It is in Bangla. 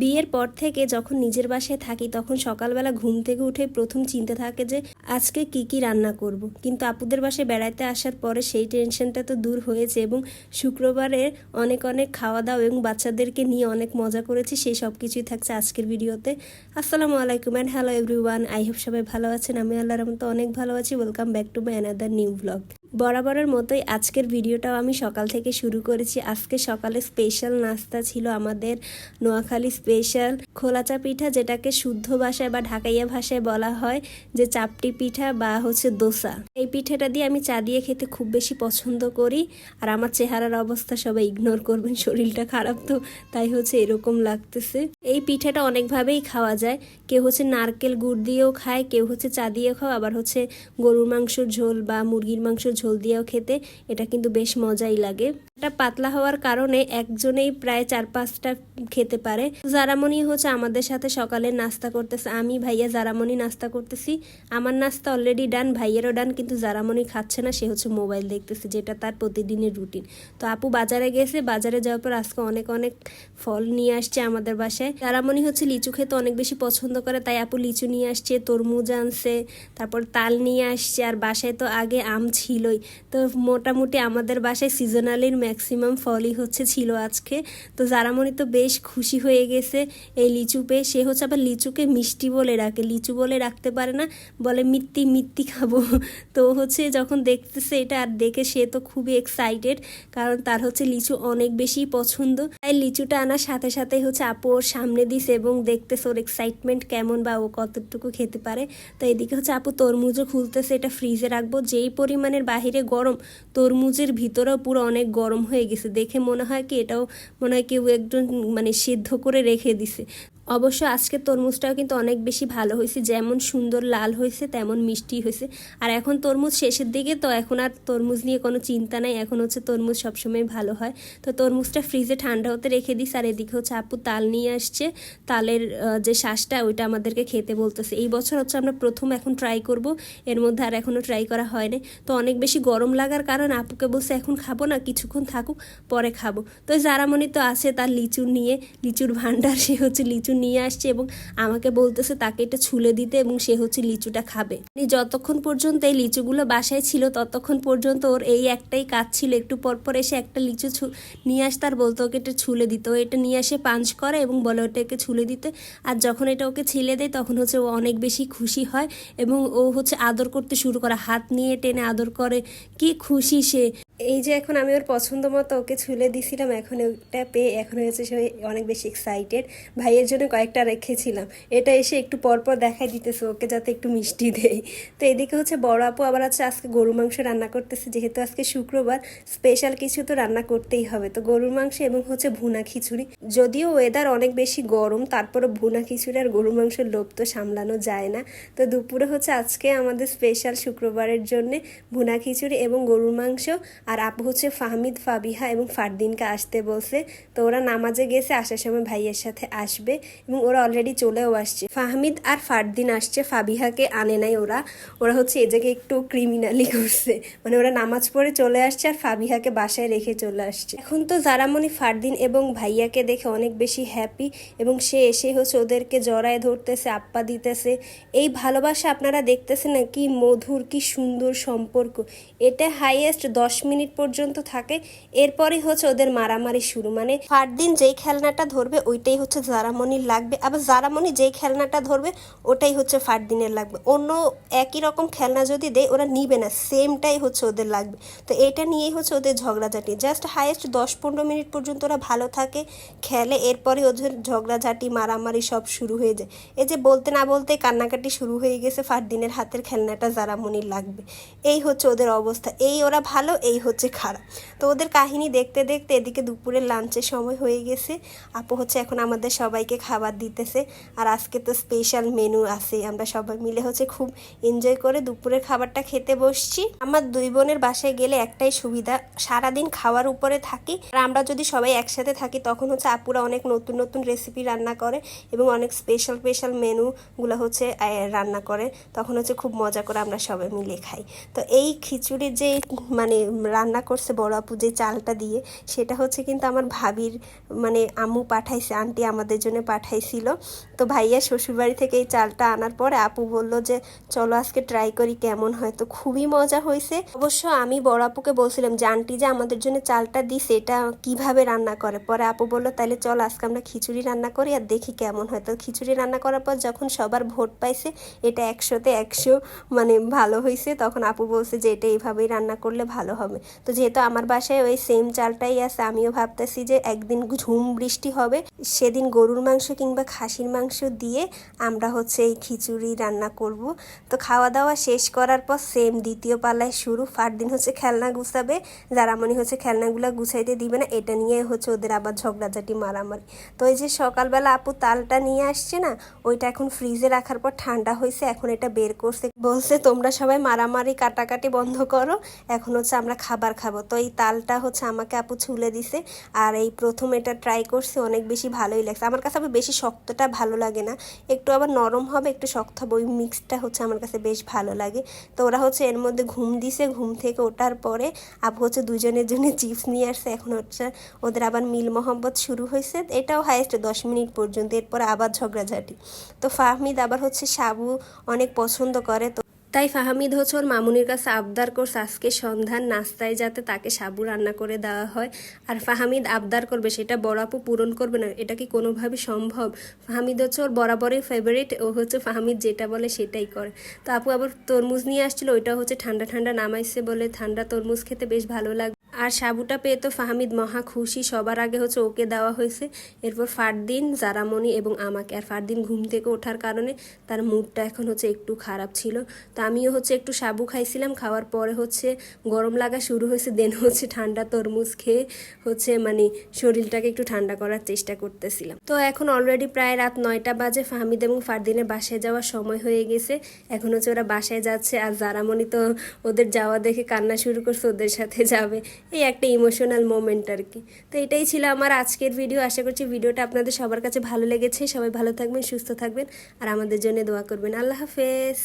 বিয়ের পর থেকে যখন নিজের বাসায় থাকি, তখন সকালবেলা ঘুম থেকে উঠে প্রথম চিন্তা থাকে যে, আজকে কি কি রান্না করব। কিন্তু আপুদের বাসায় বেড়াতে আসার পরে সেই টেনশনটা তো দূর হয়েছে এবং শুক্রবারে অনেক অনেক খাওয়া দাওয়া এবং বাচ্চাদেরকে নিয়ে অনেক মজা করেছি, সেই সব কিছুই থাকছে আজকের ভিডিওতে। আসসালামু আলাইকুম and hello everyone I hope সবাই ভালো আছেন। আমি আল্লাহর মতো অনেক ভালো আছি। Welcome back to my another new blog বরাবরের মতোই আজকের ভিডিওটাও আমি সকাল থেকে শুরু করেছি। আজকে সকালে স্পেশাল নাস্তা ছিল আমাদের নোয়াখালী স্পেশাল খোলাচা পিঠা, যেটাকে শুদ্ধ ভাষায় বা ঢাকাইয়া ভাষায় বলা হয় যে চাপটি পিঠা বা হচ্ছে দোসা। এই পিঠাটা দিয়ে আমি চা দিয়ে খেতে খুব বেশি পছন্দ করি আর আমার চেহারার অবস্থা সবাই ইগনোর করবেন, শরীরটা খারাপ তো, তাই হচ্ছে এরকম লাগতেছে। এই পিঠাটা অনেকভাবেই খাওয়া যায়। কেউ হচ্ছে নারকেল গুড় দিয়েও খায়, কেউ হচ্ছে চা দিয়ে খাও আবার হচ্ছে গরুর মাংসর ঝোল বা মুরগির মাংসর ঝোল দিয়েও খেতে, এটা কিন্তু বেশ মজাই লাগে। এটা পাতলা হওয়ার কারণে একজনেই প্রায় চার পাঁচটা খেতে পারে। জারামণি হচ্ছে আমাদের সাথে সকালে নাস্তা করতেছে। আমি ভাইয়া জারামণি নাস্তা করতেছি। আমার নাস্তা অলরেডি ডান ভাইয়েরও ডান কিন্তু জারামণি খাচ্ছে না, সে হচ্ছে মোবাইল দেখতেছে, যেটা তার প্রতিদিনের রুটিন তো আপু বাজারে গেছে, বাজারে যাওয়ার পর আজকে অনেক অনেক ফল নিয়ে আসছে আমাদের বাসায়। জারামণি হচ্ছে লিচু খেতে অনেক বেশি পছন্দ করে, তাই আপু লিচু নিয়ে আসছে, তরমুজ আনছে, তারপর তাল নিয়ে আসছে, আর বাসায় তো আগে আম ছিলই। তো মোটামুটি আমাদের বাসায় সিজনালির ম্যাক্সিমাম ফলই হচ্ছে ছিল আজকে। তো জারামণি তো বেশ খুশি হয়ে গেছে এই লিচু পেয়ে। সে হচ্ছে আবার লিচুকে মিষ্টি বলে রাখে লিচু বলে রাখতে পারে না, বলে মিত্তি মিত্তি খাব। তো হচ্ছে যখন দেখতেছে এটা আর দেখে সে তো খুবই এক্সাইটেড কারণ তার হচ্ছে লিচু অনেক বেশি পছন্দ। তাই লিচুটা আনার সাথে সাথে হচ্ছে আপু ওর সামনে দিছে এবং দেখতেছে ওর এক্সাইটমেন্ট কেমন বা ও কতটুকু খেতে পারে। তো এদিকে হচ্ছে আপু তরমুজও খুলতেছে, এটা ফ্রিজে রাখব। যেই পরিমাণের বাহিরে গরম, তরমুজের ভিতরেও পুরো অনেক গরম হয়ে গেছে। দেখে মনে হয় কি এটাও মনে হয় কেউ একজন মানে সিদ্ধ করে রেখে দিছে। অবশ্য আজকের তরমুজটাও কিন্তু অনেক বেশি ভালো হয়েছে। যেমন সুন্দর লাল হয়েছে, তেমন মিষ্টি হয়েছে। আর এখন তরমুজ শেষের দিকে, তো এখন আর তরমুজ নিয়ে কোনো চিন্তা নাই। এখন হচ্ছে তরমুজ সবসময় ভালো হয়। তো তরমুজটা ফ্রিজে ঠান্ডা হতে রেখে দিস। আর এদিকে হচ্ছে আপু তাল নিয়ে আসছে। তালের যে শ্বাসটা ওইটা আমাদেরকে খেতে বলতেছে। এই বছর হচ্ছে আমরা প্রথম এখন ট্রাই করব। এর মধ্যে আর এখনও ট্রাই করা হয়নি তো অনেক বেশি গরম লাগার কারণ আপুকে বলছে, এখন খাব না, কিছুক্ষণ থাকুক, পরে খাব। তো জারামণি তো আছে তার লিচু নিয়ে, লিচুর ভান্ডার সে হচ্ছে লিচু নিয়ে আসছে এবং আমাকে বলতেছে তাকে এটা ছুলে দিতে এবং সে হচ্ছে লিচুটা খাবে। মানে যতক্ষণ পর্যন্ত এই লিচুগুলো বাসায় ছিল, ততক্ষণ পর্যন্ত ওর এই একটাই কাজ ছিল। একটু পর পর এসে একটা লিচু নিয়ে আসতে আর বলতো ওকে এটা ছুলে দিতে। ও এটা নিয়ে আসে পাঞ্চ করে এবং বলে ওটাকে ছুলে দিতে। আর যখন এটা ওকে ছিলে দেয়, তখন হচ্ছে ও অনেক বেশি খুশি হয় এবং ও হচ্ছে আদর করতে শুরু করে। হাত নিয়ে টেনে আদর করে। কি খুশি সে। এই যে এখন আমি ওর পছন্দ মতো ওকে ছুলে দিছিলাম, এখন ওটা পেয়ে এখন হয়েছে সে অনেক বেশি এক্সাইটেড ভাইয়ের জন্য কয়েকটা রেখেছিলাম। এটা এসে একটু পরপর দেখাই দিতেছে, ওকে যাতে একটু মিষ্টি দেয় তো এদিকে হচ্ছে বড় আপু আবার আছে আজকে গরুর মাংস রান্না করতেছে, যেহেতু আজকে শুক্রবার স্পেশাল কিছু তো রান্না করতেই হবে। তো গরুর মাংস এবং হচ্ছে ভুনা খিচুড়ি। যদিও ওয়েদার অনেক বেশি গরম তারপরে ভুনা খিচুড়ি আর গরুর মাংসের লোভ তো সামলানো যায় না। তো দুপুরে হচ্ছে আজকে আমাদের স্পেশাল শুক্রবারের জন্য ভুনা খিচুড়ি এবং গরুর মাংস আর আপু হচ্ছে ফাহমিদ, ফাবিহা এবং ফারদিনকে আসতে বলছে। তো ওরা নামাজে গেছে, আসার সময় ভাইয়ের সাথে আসবে এবং ওরা অলরেডি চলেও আসছে। ফাহমিদ আর ফারদিন আসছে, ফাবিহাকে আনে নাই ওরা। ওরা হচ্ছে এ জায়গায় একটু ক্রিমিনালি করছে। মানে ওরা নামাজ পড়ে চলে আসছে আর ফাবিহাকে বাসায় রেখে চলে আসছে। এখন তো জারামণি, ফারদিন এবং ভাইয়াকে দেখে অনেক বেশি হ্যাপি এবং সে এসে হচ্ছে ওদেরকে জড়ায় ধরতেছে, আপ্পা দিতেছে। এই ভালোবাসা আপনারা দেখতেছেন না? কি মধুর, কি সুন্দর সম্পর্ক। এটা হাইয়েস্ট দশ মিনিট পর্যন্ত থাকে। এরপরে হচ্ছে ওদের মারামারি শুরু। মানে ফারদিন যেই খেলনাটা ধরবে, ওইটাই হচ্ছে জারামণির লাগবে। আবার জারামণি যেই খেলনাটা ধরবে, ওটাই হচ্ছে ফারদিনের লাগবে। অন্য একই রকম খেলনা যদি দেয়, ওরা নিবে না। সেমটাই হচ্ছে ওদের লাগবে। তো এটা নিয়েই হচ্ছে ওদের ঝগড়াঝাটি। জাস্ট হায়েস্ট দশ পনেরো মিনিট পর্যন্ত ওরা ভালো থাকে, খেলে। এরপরে ওদের ঝগড়াঝাটি, মারামারি সব শুরু হয়ে যায়। এই যে বলতে না বলতে কান্নাকাটি শুরু হয়ে গেছে ফারদিনের হাতের খেলনাটা জারামণির লাগবে। এই হচ্ছে ওদের অবস্থা। এই ওরা ভালো, এই হচ্ছে খারাপ। তো ওদের কাহিনী দেখতে দেখতে এদিকে দুপুরের লাঞ্চের সময় হয়ে গেছে। আপু হচ্ছে এখন আমাদের সবাইকে খাবার দিতেছে। আর আজকে তো স্পেশাল মেনু আছে। আমরা সবাই মিলে হচ্ছে খুব এনজয় করে দুপুরের খাবারটা খেতে বসছি। আমার দুই বোনের বাসায় গেলে একটাই সুবিধা, সারাদিন খাওয়ার উপরে থাকি। আর আমরা যদি সবাই একসাথে থাকি, তখন হচ্ছে আপুরা অনেক নতুন নতুন রেসিপি রান্না করে এবং অনেক স্পেশাল স্পেশাল মেনুগুলো হচ্ছে রান্না করে। তখন হচ্ছে খুব মজা করে আমরা সবাই মিলে খাই। তো এই খিচুড়ির যে মানে রান্না করছে বড় আপু যে চালটা দিয়ে, সেটা হচ্ছে কিন্তু আমার ভাবির মানে আম্মু পাঠাইছে, আন্টি আমাদের জন্য পাঠাইছিল। তো ভাইয়া শ্বশুরবাড়ি থেকে এই চালটা আনার পরে আপু বলল যে, চলো আজকে ট্রাই করি কেমন হয়। তো খুবই মজা হয়েছে। অবশ্য আমি বড় আপুকে বলছিলাম যে, আন্টি যে আমাদের জন্য চালটা দিছে, এটা কীভাবে রান্না করে? পরে আপু বলল তাহলে চল আজকে আমরা খিচুড়ি রান্না করি আর দেখি কেমন হয়। তো খিচুড়ি রান্না করার পর যখন সবার ভোট পাইছে, এটা একশোতে একশো মানে ভালো হয়েছে তখন আপু বলছে যে, এটা এইভাবেই রান্না করলে ভালো হবে। তো যেহেতু আমার বাসায় ওই সেম চালটাই আছে, আমিও ভাবতেছি যে একদিন ঝুম বৃষ্টি হবে, সেদিন গরুর মাংস কিংবা খাসির মাংস দিয়ে আমরা হচ্ছে এই খিচুড়ি রান্না করব। তো খাওয়া দাওয়া শেষ করার পর সেম দ্বিতীয় পালায় শুরু ফার দিন হচ্ছে খেলনা গুছাবে যারা মনে হচ্ছে খেলনাগুলো গুছাইতে দিবে না, এটা নিয়ে হচ্ছে ওদের আবার ঝগড়াঝাটি, মারামারি। তো এই যে সকালবেলা আপু তালটা নিয়ে আসছে না, ওইটা এখন ফ্রিজে রাখার পর ঠান্ডা হয়েছে এখন এটা বের করছে। বলছে, তোমরা সবাই মারামারি কাটাকাটি বন্ধ করো, এখন হচ্ছে আমরা খাবার খাব। তো এই তালটা হচ্ছে আমাকে আপু ছুলে দিছে। আর এই প্রথম এটা ট্রাই করছে, অনেক বেশি ভালোই লাগছে। আমার কাছে আবার বেশি শক্তটা ভালো লাগে না। একটু আবার নরম হবে, একটু শক্ত হবে, ওই মিক্সটা হচ্ছে আমার কাছে বেশ ভালো লাগে। তো ওরা হচ্ছে এর মধ্যে ঘুম দিছে, ঘুম থেকে ওঠার পরে আপু হচ্ছে দুজনের জন্য চিপস নিয়ে আসছে। এখন হচ্ছে ওদের আবার মিল মোহাম্মত শুরু হয়েছে। এটাও হাইয়েস্ট দশ মিনিট পর্যন্ত, এরপর আবার ঝগড়াঝাটি। তো ফাহমিদ আবার হচ্ছে সাবু অনেক পছন্দ করে, তো তাই ফাহামিদ ওর মামুনির কাছে আবদার করছে, আজকে সন্ধ্যার নাস্তায় যাতে তাকে সাবু রান্না করে দেওয়া হয়। আর ফাহামিদ আবদার করবে, সেটা বড় আপু পূরণ করবে না, এটা কি কোনোভাবে সম্ভব? ফাহামিদ হচ্ছে ওর বরাবরই ফেভারিট ও হচ্ছে ফাহামিদ যেটা বলে সেটাই করে। তো আপু আবার তরমুজ নিয়ে আসছিল, ওইটা হচ্ছে ঠান্ডা ঠান্ডা নামাইছে বলে ঠান্ডা তরমুজ খেতে বেশ ভালো লাগে আর সাবুটা পেয়ে তো ফাহামিদ মহা খুশি, সবার আগে হচ্ছে ওকে দেওয়া হয়েছে। এরপর ফারদিন, জারামণি এবং আমাকে। আর ফারদিন ঘুম থেকে ওঠার কারণে তার মুডটা এখন হচ্ছে একটু খারাপ ছিল। তো আমিও হচ্ছে একটু সাবু খাইছিলাম, খাওয়ার পরে হচ্ছে গরম লাগা শুরু হয়েছে, দেন হচ্ছে ঠান্ডা তরমুজ খেয়ে হচ্ছে মানে শরীরটাকে একটু ঠান্ডা করার চেষ্টা করতেছিলাম। তো এখন অলরেডি প্রায় রাত নয়টা বাজে, ফাহমিদ এবং ফারদিনের বাসায় যাওয়ার সময় হয়ে গেছে। এখন হচ্ছে ওরা বাসায় যাচ্ছে আর জারামণি তো ওদের যাওয়া দেখে কান্না শুরু করছে, ওদের সাথে যাবে। এই একটা ইমোশনাল মোমেন্ট আর কি। তো এটাই ছিল আমার আজকের ভিডিও আশা করছি ভিডিওটা আপনাদের সবার কাছে ভালো লেগেছে। সবাই ভালো থাকবেন, সুস্থ থাকবেন আর আমাদের জন্য দোয়া করবেন। আল্লাহ হাফেজ।